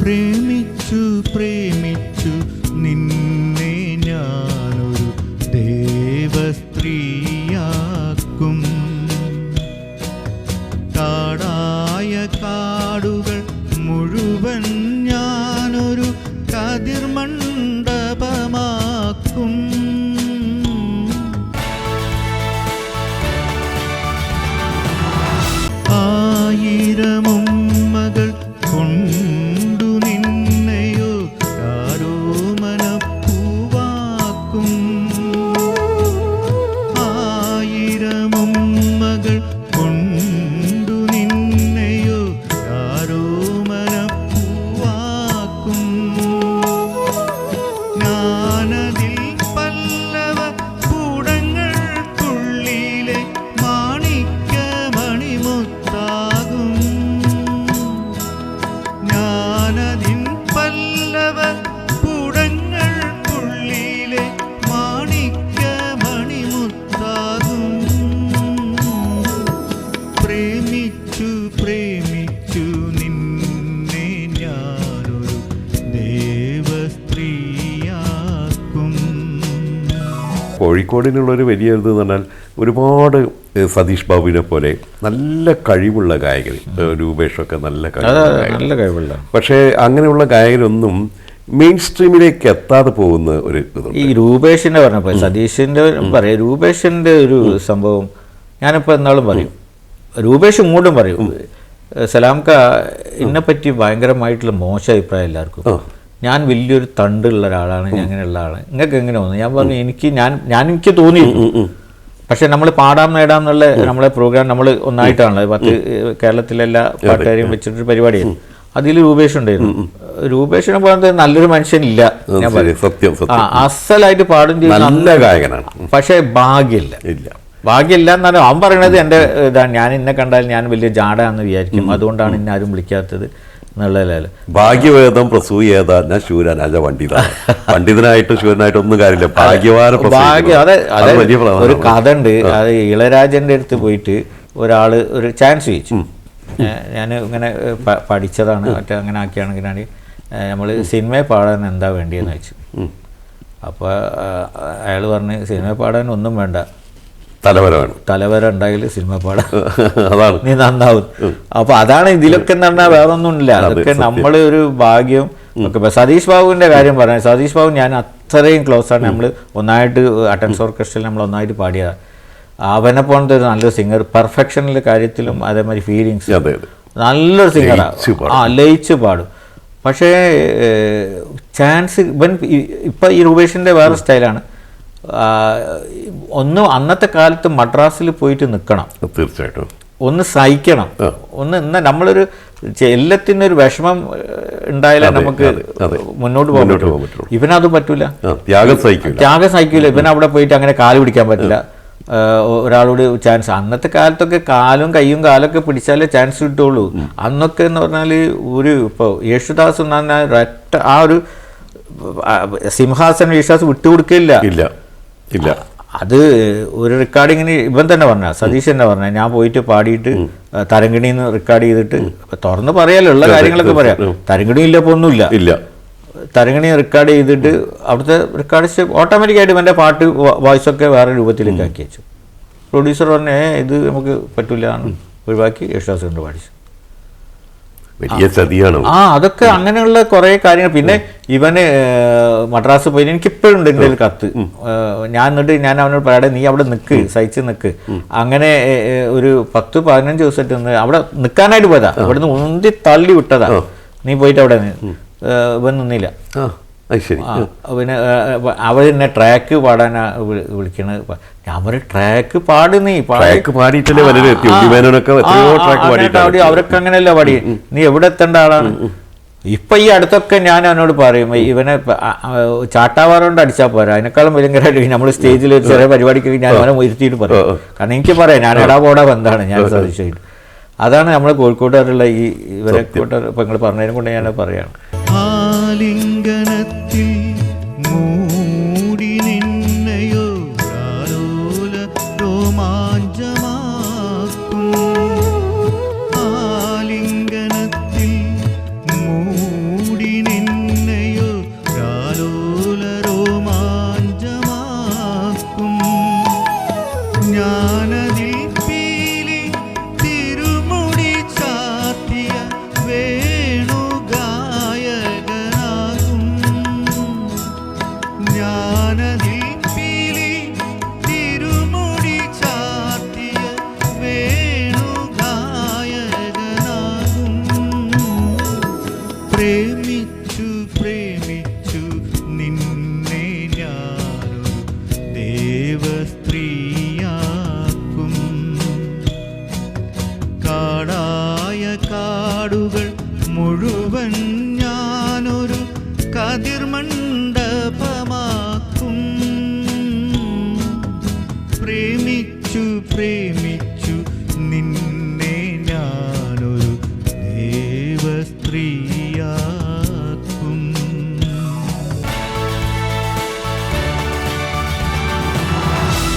പ്രേമിച്ചു പ്രേമിച്ചു നിന്നെ ഞാനൊരു ദേവസ്ത്രീയാക്കും. കാടായ കാടുകൾ മുഴുവൻ ഞാനൊരു കതിർമണ്ഡപമാക്കും. ആയിരമുമ്മകൾ കോഴിക്കോടിനുള്ളൊരു വലിയ ഇത് എന്ന് പറഞ്ഞാൽ ഒരുപാട് സതീഷ് ബാബുവിനെ പോലെ നല്ല കഴിവുള്ള ഗായകർ രൂപേഷൊക്കെ നല്ല നല്ല കഴിവുള്ള. പക്ഷേ അങ്ങനെയുള്ള ഗായകരൊന്നും മെയിൻ സ്ട്രീമിലേക്ക് എത്താതെ പോകുന്ന ഒരു ഈ രൂപേഷിന്റെ പറഞ്ഞപ്പോ സതീഷിന്റെ പറയാം രൂപേഷിന്റെ ഒരു സംഭവം ഞാനിപ്പോ എന്നാളും പറയും. രൂപേഷ് ഇങ്ങോട്ടും പറയും. സലാംക്ക എന്നെ പറ്റി ഭയങ്കരമായിട്ടുള്ള മോശം അഭിപ്രായം എല്ലാവർക്കും. ഞാൻ വലിയൊരു തണ്ടുള്ള ഒരാളാണ് ഞാൻ അങ്ങനെയുള്ള ആളാണ്. നിങ്ങൾക്ക് എങ്ങനെ തോന്നുന്നു? ഞാൻ പറഞ്ഞു എനിക്ക് ഞാൻ ഞാൻ എനിക്ക് തോന്നി പക്ഷെ നമ്മൾ പാടാം നേടാം എന്നുള്ള നമ്മളെ പ്രോഗ്രാം നമ്മൾ ഒന്നായിട്ടാണല്ലോ. പത്ത് കേരളത്തിലെല്ലാ പാട്ടുകാരെയും വെച്ചിട്ടൊരു പരിപാടിയായിരുന്നു. അതിൽ രൂപേഷ് ഉണ്ടായിരുന്നു. രൂപേഷിനെ പോലത്തെ നല്ലൊരു മനുഷ്യനില്ല. ഞാൻ പറയും. അസലായിട്ട് പാടും നല്ല ഗായകനാണ്. പക്ഷെ ഭാഗ്യമില്ല. ഇല്ല. ഭാഗ്യമില്ല എന്നാലും അവൻ പറയണത് എന്റെ ഇതാണ്. ഞാൻ ഇന്നെ കണ്ടാൽ ഞാൻ വലിയ ജാടാന്ന് വിചാരിക്കും. അതുകൊണ്ടാണ് ഇന്നെ ആരും വിളിക്കാത്തത്. ഭാഗ്യവേദം പ്രസൂയേത ഞാൻ ശൂരൻ അല്ല പണ്ഡിത പണ്ഡിതനായിട്ടും ശൂരനായിട്ടും ഒന്നും കാര്യമില്ല. ഭാഗ്യവാന ഭാഗ്യം അതെ അതെ വലിയ ഒരു കഥ ഉണ്ട് അത് ഇളരാജന്റെ അടുത്ത് പോയിട്ട് ഒരാൾ ഒരു ചാൻസ് ചോദിച്ചു. ഞാൻ ഇങ്ങനെ പഠിച്ചതാണ്. മറ്റേ അങ്ങനെ ആക്കിയാണെങ്കിലാണ് നമ്മൾ സിനിമയിൽ പാടാൻ എന്താ വേണ്ടിയെന്ന് വെച്ചു അപ്പോൾ അയാൾ പറഞ്ഞ് സിനിമ പാടാൻ ഒന്നും വേണ്ട. തലവരമാണ് തലവര ഉണ്ടായാൽ സിനിമ പാടാം. അതാണ്. നീ നന്നാവും. അപ്പൊ അതാണ് ഇതിലൊക്കെ എന്ന് പറഞ്ഞാൽ വേറെ ഒന്നുമില്ല അതെ, അതൊക്കെ നമ്മളെ ഒരു ഭാഗ്യം. ഒക്കെ ഇപ്പൊ സതീഷ് ബാബുവിന്റെ കാര്യം പറയാം. സതീഷ് ബാബു ഞാൻ അത്രയും ക്ലോസ് ആണ്. നമ്മൾ ഒന്നായിട്ട് അറ്റൻസ് ഓർക്കസ്ട്രയിൽ നമ്മൾ ഒന്നായിട്ട് പാടിയതാണ് അവനെ പോലത്തെ ഒരു നല്ലൊരു സിംഗർ പെർഫെക്ഷനിലെ കാര്യത്തിലും അതേമാതിരി ഫീലിങ്സ് നല്ലൊരു സിംഗറാണ് ആ. ലയിച്ച് പാടും. പക്ഷേ ചാൻസ് ഇവൻ ഇപ്പം ഇപ്പൊ ഈ രൂപേഷിന്റെ വേറെ സ്റ്റൈലാണ് ഒന്ന് അന്നത്തെ കാലത്ത് മദ്രാസിൽ പോയിട്ട് നിൽക്കണം തീർച്ചയായിട്ടും. ഒന്ന് സഹിക്കണം. ഒന്ന് എന്നാൽ നമ്മളൊരു എല്ലാത്തിനൊരു വിഷമം ഉണ്ടായാലേ നമുക്ക്. മുന്നോട്ട് പോകാൻ പറ്റും. പറ്റുള്ളൂ. ഇവനത് പറ്റൂല. ത്യാഗം സഹിക്കില്ല ത്യാഗം സഹിക്കൂല. ഇവൻ അവിടെ പോയിട്ട് അങ്ങനെ കാൽ പിടിക്കാൻ പറ്റില്ല. ഒരാളോട് ചാൻസ്. അന്നത്തെ കാലത്തൊക്കെ കാലും കൈയും കാലൊക്കെ പിടിച്ചാലേ ചാൻസ് കിട്ടുള്ളൂ. അന്നൊക്കെ എന്ന് പറഞ്ഞാൽ ഒരു ഇപ്പോൾ യേശുദാസ് എന്ന് പറഞ്ഞാൽ ആ ഒരു സിംഹാസന സിംഹാസനം യേശുദാസ് വിട്ടുകൊടുക്കില്ല ഇല്ല. ഇല്ല. അത് ഒരു റെക്കോർഡിങ്ങിന് ഇവൻ തന്നെ പറഞ്ഞ സതീഷ് തന്നെ പറഞ്ഞ ഞാൻ പോയിട്ട് പാടിയിട്ട് തരങ്കിണിന്ന് റെക്കോർഡ് ചെയ്തിട്ട് തുറന്ന് പറയാലോ ഉള്ള കാര്യങ്ങളൊക്കെ പറയാം. തരങ്കിണി ഇല്ല ഇപ്പൊ ഒന്നുമില്ല. ഇല്ല. തരങ്കിണി റെക്കോർഡ് ചെയ്തിട്ട് അവിടുത്തെ റെക്കോർഡ് ഓട്ടോമാറ്റിക്കായിട്ട് ഇവന്റെ പാട്ട് വോയിസ് ഒക്കെ വേറെ രൂപത്തിലേക്ക് ആക്കി വെച്ചു. പ്രൊഡ്യൂസർ പറഞ്ഞേ ഇത് നമുക്ക് പറ്റൂല എന്ന് ഒഴിവാക്കി യേശുദാസ് കൊണ്ട് പാടിച്ചു. വലിയ ചതിയാണ് ആ അതൊക്കെ അങ്ങനെയുള്ള കുറെ കാര്യങ്ങൾ. പിന്നെ ഇവന് മദ്രാസ് പോയി എനിക്ക് ഇപ്പോഴും ഉണ്ട് എന്റെ കത്ത്. ഞാൻ എന്നിട്ട് ഞാൻ അവനോട് പറയാടെ നീ അവിടെ നിൽക്ക് സഹിച്ച് നിൽക്ക് അങ്ങനെ ഒരു പത്ത് പതിനഞ്ച് ദിവസമായിട്ട് നിന്ന് അവിടെ നിൽക്കാനായിട്ട് പോയതാ. അവിടെ നിന്ന് ഉന്തി തള്ളി വിട്ടതാ. നീ പോയിട്ട് അവിടെ ഇവൻ നിന്നില്ല. ശരി. പിന്നെ അവർ എന്നെ ട്രാക്ക് പാടാനാ വിളി- വിളിക്കണത്. ഞാൻ പറയും ട്രാക്ക് പാട് നീ പാട്." ട്രാക്ക് പാടിയിട്ടല്ലേ പാടി. അവരൊക്കെ അങ്ങനെയല്ല പാടി? നീ എവിടെ എത്തേണ്ട ആളാണ്? ഇപ്പൊ ഈ അടുത്തൊക്കെ ഞാൻ അവനോട് പറയും ഇവനെ ചാട്ടാവാറോണ്ട് അടിച്ചാൽ പോരാ. അതിനേക്കാളും ഭയങ്കരമായിട്ട് നമ്മൾ സ്റ്റേജിൽ ഒരു ചെറിയ പരിപാടിക്ക് ഞാൻ അവനെ ഉയർത്തിയിട്ട് പറയും. കാരണം എനിക്ക് പറയാം ഞാൻ എടാ പോടാ ബന്ധാണ്. ഞാൻ സതീഷായിട്ട് അതാണ് നമ്മൾ കോഴിക്കോട്ടുകാരുള്ള ഈ ഇവരെ കൂട്ടർ ഇപ്പൊ നിങ്ങൾ പറഞ്ഞതിനെ കൊണ്ട് ഞാൻ പറയാണ്. ആലിംഗനത്തിൽ ഞാനൊരു കതിർമ